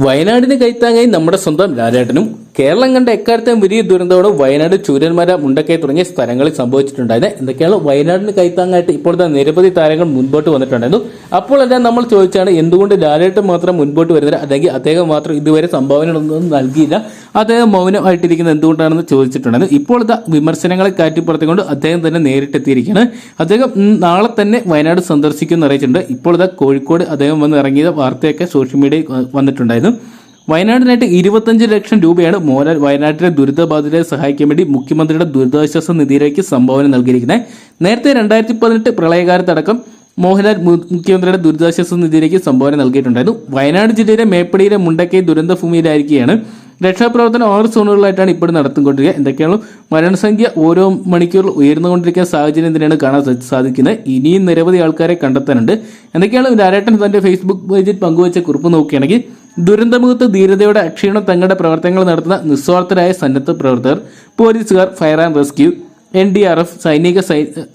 വയനാടിന് കൈത്താങ്ങായി നമ്മുടെ സ്വന്തം രാജേട്ടനും കേരളം കണ്ട എക്കാലത്തെയും വലിയ ദുരന്തമാണ് വയനാട് ചൂരന്മര മുണ്ടക്കൈ തുടങ്ങിയ സ്ഥലങ്ങളിൽ സംഭവിച്ചിട്ടുണ്ടായത്. എന്തൊക്കെയാണ് വയനാടിന് കൈത്താങ്ങായിട്ട് ഇപ്പോഴത്തെ നിരവധി താരങ്ങൾ മുൻപോട്ട് വന്നിട്ടുണ്ടായിരുന്നു. അപ്പോൾ എല്ലാം നമ്മൾ ചോദിച്ചാണ് എന്തുകൊണ്ട് ലാലേട്ട് മാത്രം മുൻപോട്ട് വരുന്നില്ല? അല്ലെങ്കിൽ അദ്ദേഹം മാത്രം ഇതുവരെ സംഭാവനകളൊന്നും നൽകിയില്ല? അദ്ദേഹം മൗനമായിട്ടിരിക്കുന്നത് എന്തുകൊണ്ടാണെന്ന് ചോദിച്ചിട്ടുണ്ടായിരുന്നു. ഇപ്പോൾ ഇതാ വിമർശനങ്ങളെ കാറ്റിപ്പുറത്തിക്കൊണ്ട് അദ്ദേഹം തന്നെ നേരിട്ടെത്തിയിരിക്കുകയാണ്. അദ്ദേഹം നാളെ തന്നെ വയനാട് സന്ദർശിക്കുമെന്ന് അറിയിച്ചിട്ടുണ്ട്. ഇപ്പോൾ ഇതാ കോഴിക്കോട് അദ്ദേഹം വന്ന് ഇറങ്ങിയ വാർത്തയൊക്കെ സോഷ്യൽ മീഡിയയിൽ വന്നിട്ടുണ്ടായിരുന്നു. വയനാടിനായിട്ട് ഇരുപത്തഞ്ച് ലക്ഷം രൂപയാണ് മോഹൻലാൽ വയനാട്ടിലെ ദുരിതബാധിതരെ സഹായിക്കാൻ വേണ്ടി മുഖ്യമന്ത്രിയുടെ ദുരിതാശ്വാസ നിധിയിലേക്ക് സംഭാവന നൽകിയിരിക്കുന്നത്. നേരത്തെ രണ്ടായിരത്തി പതിനെട്ട് പ്രളയകാലത്തടക്കം മോഹൻലാൽ മുഖ്യമന്ത്രിയുടെ ദുരിതാശ്വാസ നിധിയിലേക്ക് സംഭാവന നൽകിയിട്ടുണ്ടായിരുന്നു. വയനാട് ജില്ലയിലെ മേപ്പടിയിലെ മുണ്ടക്കൈ ദുരന്ത ഭൂമിയിലായിരിക്കുകയാണ് രക്ഷാപ്രവർത്തനം ആറ് സോണുകളിലായിട്ടാണ് ഇപ്പോൾ നടത്തിക്കൊണ്ടിരിക്കുക. എന്തൊക്കെയാണ് മരണസംഖ്യ ഓരോ മണിക്കൂർ ഉയർന്നുകൊണ്ടിരിക്കുന്ന സാഹചര്യം തന്നെയാണ് കാണാൻ സാധിക്കുന്നത്? ഇനിയും നിരവധി ആൾക്കാരെ കണ്ടെത്താനുണ്ട്. എന്തൊക്കെയാണ്? ലാലേട്ടൻ തന്റെ ഫേസ്ബുക്ക് പേജിൽ പങ്കുവച്ച കുറിപ്പ് നോക്കുകയാണെങ്കിൽ ദുരന്തമുഖത്ത് ധീരതയോടെ അക്ഷീണം തങ്ങളുടെ പ്രവർത്തനങ്ങൾ നടത്തുന്ന നിസ്വാർത്ഥരായ സന്നദ്ധ പ്രവർത്തകർ പോലീസുകാർ fire and rescue N D R F സൈനിക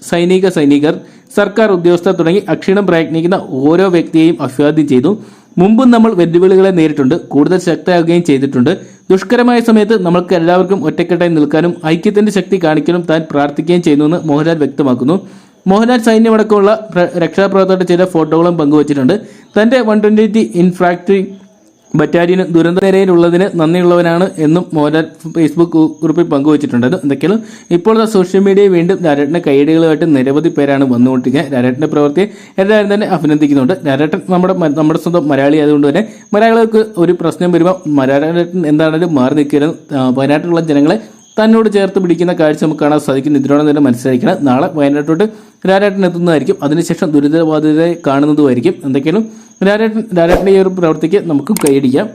സൈനിക സൈനികർ സർക്കാർ ഉദ്യോഗസ്ഥർ തുടങ്ങി അക്ഷീണം പ്രയത്നിക്കുന്ന ഓരോ വ്യക്തിയെയും അഭിവാദ്യം ചെയ്തു. മുമ്പും നമ്മൾ വെല്ലുവിളികളെ നേരിട്ടുണ്ട് കൂടുതൽ ശക്തമാകുകയും ചെയ്തിട്ടുണ്ട്. ദുഷ്കരമായ സമയത്ത് നമ്മൾക്ക് എല്ലാവർക്കും ഒറ്റക്കെട്ടായി നിൽക്കാനും ഐക്യത്തിന്റെ ശക്തി കാണിക്കാനും താൻ പ്രാർത്ഥിക്കുകയും ചെയ്യുന്നുവെന്ന് മോഹൻലാൽ വ്യക്തമാക്കുന്നു. മോഹൻലാൽ സൈന്യമടക്കമുള്ള പ്ര- രക്ഷാപ്രവർത്തകരുടെ ചില ഫോട്ടോകളും പങ്കുവച്ചിട്ടുണ്ട്. തന്റെ വൺ ട്വന്റി ഇൻഫ്രാക്ടറി ബറ്റാലിയന് ദുരന്ത നിരയിലുള്ളതിന് നന്ദിയുള്ളവനാണ് എന്നും മോഹൻലാൽ ഫേസ്ബുക്ക് കുറിപ്പിൽ പങ്കുവച്ചിട്ടുണ്ട്. എന്തൊക്കെയാണ്? ഇപ്പോൾ സോഷ്യൽ മീഡിയ വീണ്ടും രാരേട്ടന്റെ കൈയടികളുമായിട്ട് നിരവധി പേരാണ് വന്നുകൊണ്ടിരിക്കുക. രാരേട്ടന്റെ പ്രവൃത്തിയെ എല്ലാവരും തന്നെ അഭിനന്ദിക്കുന്നുണ്ട്. രാരേട്ടൻ നമ്മുടെ നമ്മുടെ സ്വന്തം മലയാളി ആയതുകൊണ്ട് തന്നെ മലയാളികൾക്ക് ഒരു പ്രശ്നം വരുമ്പോൾ മലയാളേട്ടൻ എന്താണെങ്കിലും മാറി നിൽക്കരുത് വയനാട്ടിലുള്ള ജനങ്ങളെ തന്നോട് ചേർത്ത് പിടിക്കുന്ന കാഴ്ച നമുക്ക് കാണാൻ സാധിക്കുന്നു. ഇതിനോട് തന്നെ മനസ്സിലാക്കണം നാളെ വയനാട്ടിലോട്ട് രാരാട്ടൻ എത്തുന്നതായിരിക്കും. അതിനുശേഷം ദുരിതബാധിതരെ കാണുന്നതുമായിരിക്കും. എന്തൊക്കെയാണ്? രാരാട്ടൻ ഡയറക്റ്റ് ഈ ഒരു പ്രവൃത്തിക്ക് നമുക്ക് കൈയടിക്കാം